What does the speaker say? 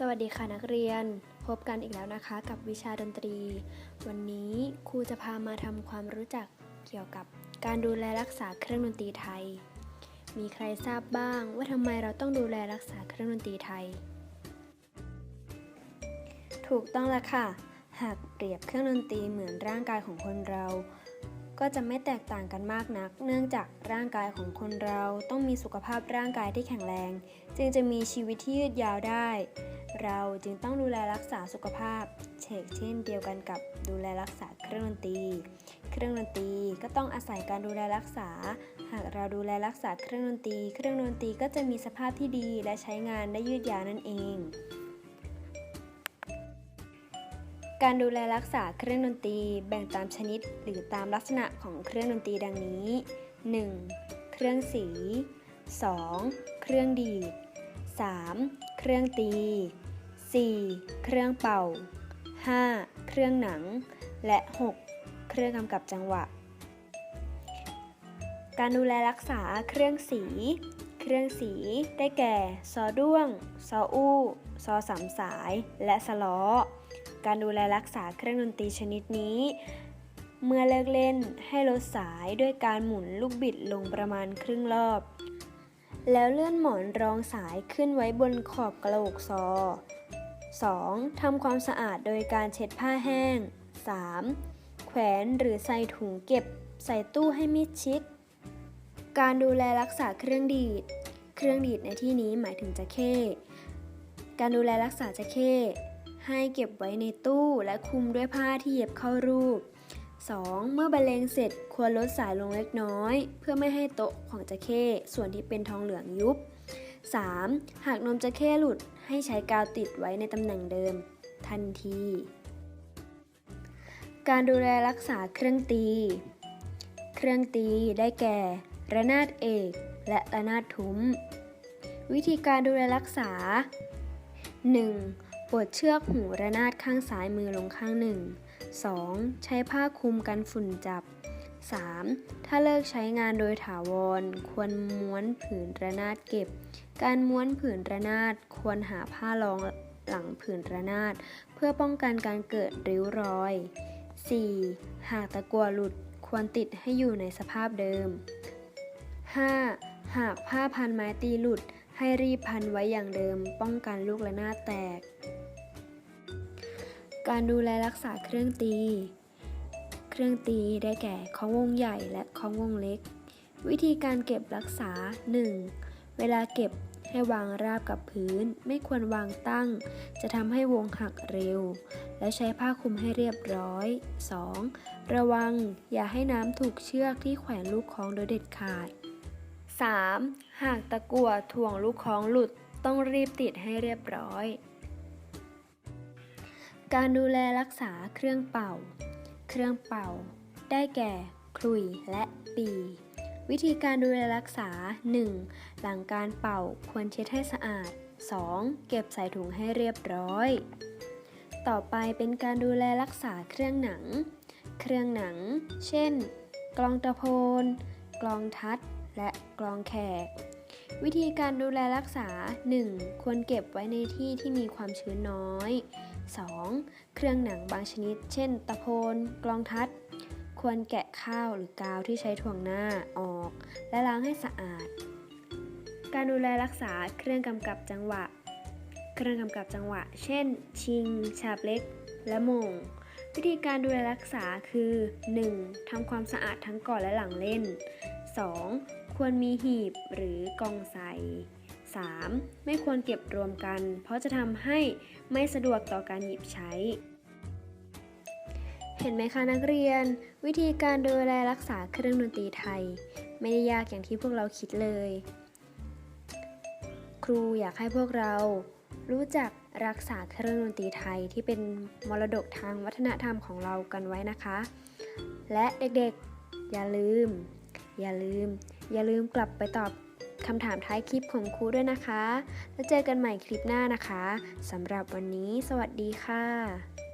สวัสดีค่ะนักเรียน พบกันอีกแล้วนะคะกับวิชาดนตรี วันนี้ครูจะพามาทำความรู้จักเกี่ยวกับการดูแลรักษาเครื่องดนตรีไทย มีใครทราบบ้างว่าทำไมเราต้องดูแลรักษาเครื่องดนตรีไทย ถูกต้องแล้วค่ะ หากเปรียบเครื่องดนตรีเหมือนร่างกายของคนเรา ก็จะไม่แตกต่างกันมากนัก เนื่องจากร่างกายของคนเราต้องมีสุขภาพร่างกายที่แข็งแรง จึงจะมีชีวิตที่ยืดยาวได้ เราจึงต้องดูแลรักษาสุขภาพ เชกเช่นเดียวกันกับดูแลรักษาเครื่องดนตรี เครื่องดนตรีก็ต้องอาศัยการดูแลรักษา หากเราดูแลรักษาเครื่องดนตรี เครื่องดนตรีก็จะมีสภาพที่ดีและใช้งานได้ยืดยาวนั่นเอง การดูแลรักษาเครื่องดนตรีแบ่งตามชนิดหรือตามลักษณะของเครื่องดนตรีดังนี้ 1. เครื่องสี 2. เครื่องดีด 3. เครื่องตี 4. เครื่องเป่า 5. เครื่องหนัง และ 6. เครื่องกำกับจังหวะ การดูแลรักษาเครื่องสี เครื่องสีได้แก่ ซอด้วง ซออู้ ซอสามสาย และสล้อ การดูแลรักษาเครื่องดนตรีชนิดนี้ เมื่อเลิกเล่นให้ลดสายด้วยการหมุนลูกบิดลงประมาณครึ่งรอบ แล้วเลื่อนหมอนรองสายขึ้นไว้บนขอบกระโหลกซอ 2. ทำความสะอาดโดยการเช็ดผ้าแห้ง 3. แขวนหรือใส่ถุงเก็บ ใส่ตู้ให้มิดชิด การดูแลรักษาเครื่องดีด เครื่องดีดในที่นี้หมายถึงจะเข้ การดูแลรักษาจะเข้ ให้เก็บไว้ในตู้และคลุมด้วยผ้าที่เย็บเข้ารูป 2. เมื่อบรรเลงเสร็จควรลดสายลงเล็กน้อย เพื่อไม่ให้โต๊ะของจะเข้ส่วนที่เป็นทองเหลืองยุบ 3. หากนมจะเข้หลุดให้ใช้กาวติดไว้ในตำแหน่งเดิม ทันที การดูแลรักษาเครื่องตี เครื่องตีได้แก่ ระนาดเอก และระนาดทุ้ม วิธีการดูแลรักษา 1. ปลดเชือกหูระนาดข้างซ้ายมือลงข้างหนึ่ง 2. ใช้ผ้าคลุมกันฝุ่นจับ 3. ถ้าเลิกใช้งานโดยถาวร ควรม้วนผืนระนาดเก็บ การม้วนผืนระนาดควรหาผ้ารองหลังผืนระนาด เพื่อป้องกันการเกิดริ้วรอย 4. หากตะกัวหลุดควรติดให้อยู่ในสภาพเดิม 5. หากผ้าพันไม้ตีหลุด ให้รีบพันไว้อย่างเดิม ป้องกันลูกระนาดแตก การดูแลรักษาเครื่องตี เครื่องตีได้แก่ของวงใหญ่และของวงเล็ก วิธีการเก็บรักษา 1. เวลาเก็บให้วางราบกับพื้น ไม่ควรวางตั้ง จะทำให้วงหักเร็ว และใช้ผ้าคลุมให้เรียบร้อย 2. ระวังอย่าให้น้ำถูกเชือกที่แขวนลูกคล้องโดยเด็ดขาด 3. หากตะกั่วถ่วงลูกคล้องหลุดต้องรีบติดให้เรียบร้อย การดูแลรักษาเครื่องเป่า เครื่องเป่า ได้แก่คลุยและปี วิธีการดูแลรักษา 1. หลังการเป่าควรเช็ดให้สะอาด 2. เก็บใส่ถุงให้เรียบร้อย ต่อไปเป็นการดูแลรักษาเครื่องหนัง เครื่องหนัง เช่น กลองตะโพน กลองทัด และกลองแขก วิธีการดูแลรักษา 1. ควรเก็บไว้ในที่ที่มีความชื้นน้อย 2. เครื่องหนังบางชนิด เช่น ตะโพน กลองทัด ควรแกะข้าวหรือกาวที่ใช้ถ่วงหน้าออก และล้างให้สะอาด การดูแลรักษาเครื่องกำกับจังหวะ เครื่องกำกับจังหวะ เช่น ชิง ฉาบเล็ก และมงวิธีการดูแลรักษาคือ 1. ทำความสะอาดทั้งก่อนและหลังเล่น 2. ควรมีหีบหรือกองใส่ 3. ไม่ควรเก็บรวมกัน เพราะจะทำให้ไม่สะดวกต่อการหยิบใช้ เห็นไหมคะนักเรียน วิธีการดูแลรักษาเครื่องดนตรีไทย ไม่ได้ยากอย่างที่พวกเราคิดเลย ครูอยากให้พวกเรา รู้จักรักษาเครื่องดนตรีไทยที่เป็นมรดกทางวัฒนธรรมของเรากันไว้นะคะ และเด็กๆ อย่าลืม อย่าลืม อย่าลืมกลับไปตอบคำถามท้ายคลิปของครูด้วยนะคะ แล้วเจอกันใหม่คลิปหน้านะคะสำหรับวันนี้ สวัสดีค่ะ